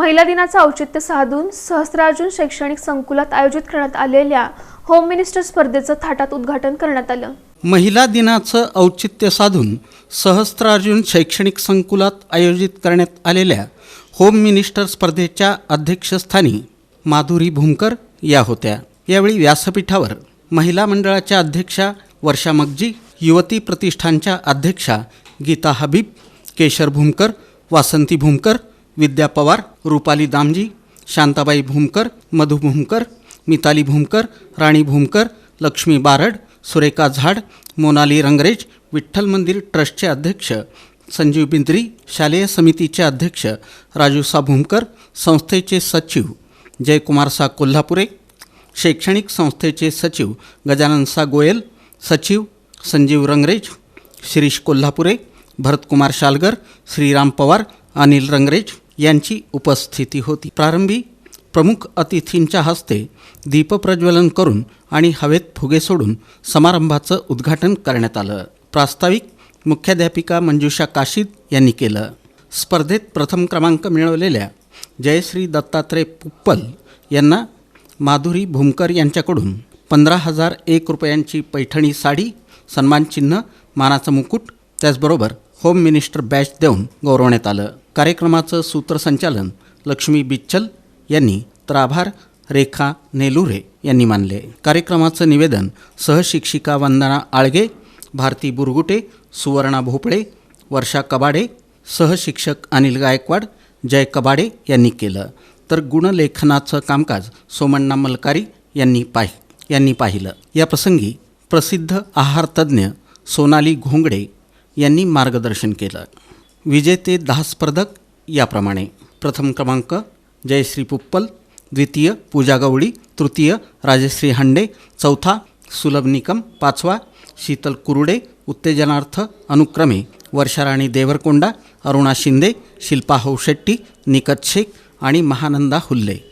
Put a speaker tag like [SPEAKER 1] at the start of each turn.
[SPEAKER 1] महिला दिनाचं औचित्य साधून सहस्त्रार्जुन शैक्षणिक संकुलात आयोजित करण्यात आलेल्या होम मिनिस्टर स्पर्धेचं थाटात उद्घाटन करण्यात आलं.
[SPEAKER 2] महिला दिनाचं औचित्य साधून सहस्त्रार्जुन शैक्षणिक संकुलात आयोजित करण्यात आलेल्या होम मिनिस्टर स्पर्धेच्या अध्यक्षस्थानी माधुरी भूमकर या होत्या. यावेळी व्यासपीठावर महिला मंडळाच्या अध्यक्षा वर्षा मगजी युवती प्रतिष्ठानच्या अध्यक्षा गीता हबीब केशर भूमकर वासंती भूमकर विद्या पवार रुपाली दामजी शांताबाई भूमकर मधु भूमकर मिताली भूमकर राणी भूमकर लक्ष्मी बारड सुरेखा झाड मोनाली रंगरेज विठ्ठल मंदिर ट्रस्टचे अध्यक्ष संजीव बिंद्री शालेय समितीचे अध्यक्ष राजूसा भूमकर संस्थेचे सचिव जयकुमार सा कोल्हापुरे शैक्षणिक संस्थेचे सचिव गजानन सा गोयल सचिव संजीव रंगरेज शिरीष कोल्हापुरे भरतकुमार शालगर श्रीराम पवार अनिल रंगरेज यांची उपस्थिती होती. प्रारंभी प्रमुख अतिथींच्या हस्ते दीपप्रज्वलन करून आणि हवेत फुगे सोडून समारंभाचं उद्घाटन करण्यात आलं. प्रास्ताविक मुख्याध्यापिका मंजुषा काशीद यांनी केलं. स्पर्धेत प्रथम क्रमांक मिळवलेल्या जयश्री दत्तात्रय पुप्पल यांना माधुरी भूमकर यांच्याकडून पंधरा हजार एक रुपयांची पैठणी साडी सन्मानचिन्ह मानाचं मुकुट त्याचबरोबर होम मिनिस्टर बॅच देऊन गौरवण्यात आलं. कार्यक्रमाचं सूत्रसंचालन लक्ष्मी बिच्चल यांनी तर आभार रेखा नेलुरे यांनी मानले. कार्यक्रमाचं निवेदन सहशिक्षिका वंदना आळगे भारती बुरगुटे सुवर्णा भोपळे वर्षा कबाडे सहशिक्षक अनिल गायकवाड जय कबाडे यांनी केलं. तर गुणलेखनाचं कामकाज सोमण्णा मलकारी यांनी पाहि यांनी पाहिलं. या प्रसंगी प्रसिद्ध आहारतज्ज्ञ सोनाली घोंगडे यांनी मार्गदर्शन केलं. विजेते दहा स्पर्धक याप्रमाणे. प्रथम क्रमांक जयश्री पुप्पल द्वितीय पूजा गवळी तृतीय राजश्री हांडे चौथा सुलभ निकम पाचवा शीतल कुरुडे उत्तेजनार्थ अनुक्रमे वर्षाराणी देवरकोंडा अरुणा शिंदे शिल्पा हौशेट्टी निकत शेख आणि महानंदा हुल्ले.